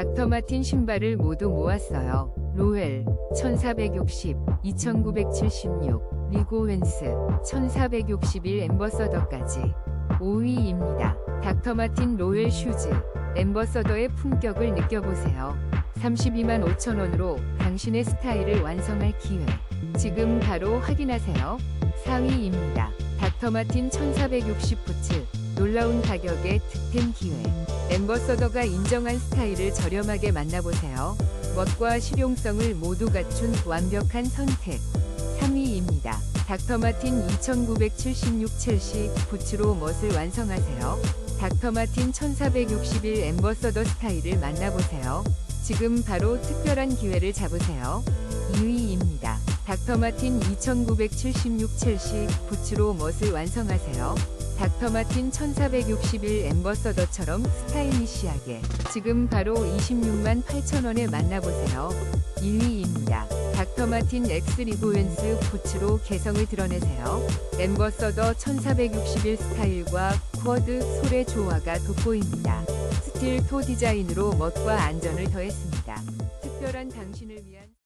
닥터 마틴 신발을 모두 모았어요. 로엘 1460, 2976, 리고웬스 1461 엠버서더까지 5위입니다. 닥터 마틴 로엘 슈즈 엠버서더의 품격을 느껴보세요. 32만 5천원으로 당신의 스타일을 완성할 기회. 지금 바로 확인하세요. 4위입니다. 닥터마틴 1460 부츠 놀라운 가격에 득템 기회. 엠버서더가 인정한 스타일을 저렴하게 만나보세요. 멋과 실용성을 모두 갖춘 완벽한 선택. 3위입니다. 닥터마틴 2976 첼시 부츠로 멋을 완성하세요. 닥터마틴 1461 엠버서더 스타일을 만나보세요. 지금 바로 특별한 기회를 잡으세요. 2위입니다. 닥터마틴 2976 첼시 부츠로 멋을 완성하세요. 닥터마틴 1461 엠버서더처럼 스타일리시하게 지금 바로 26만 8천원에 만나보세요. 1위입니다. 닥터마틴 엑스 리보웬스 부츠로 개성을 드러내세요. 엠버서더 1461 스타일과 쿼드 솔의 조화가 돋보입니다. 스틸 토 디자인으로 멋과 안전을 더했습니다. 특별한 당신을 위한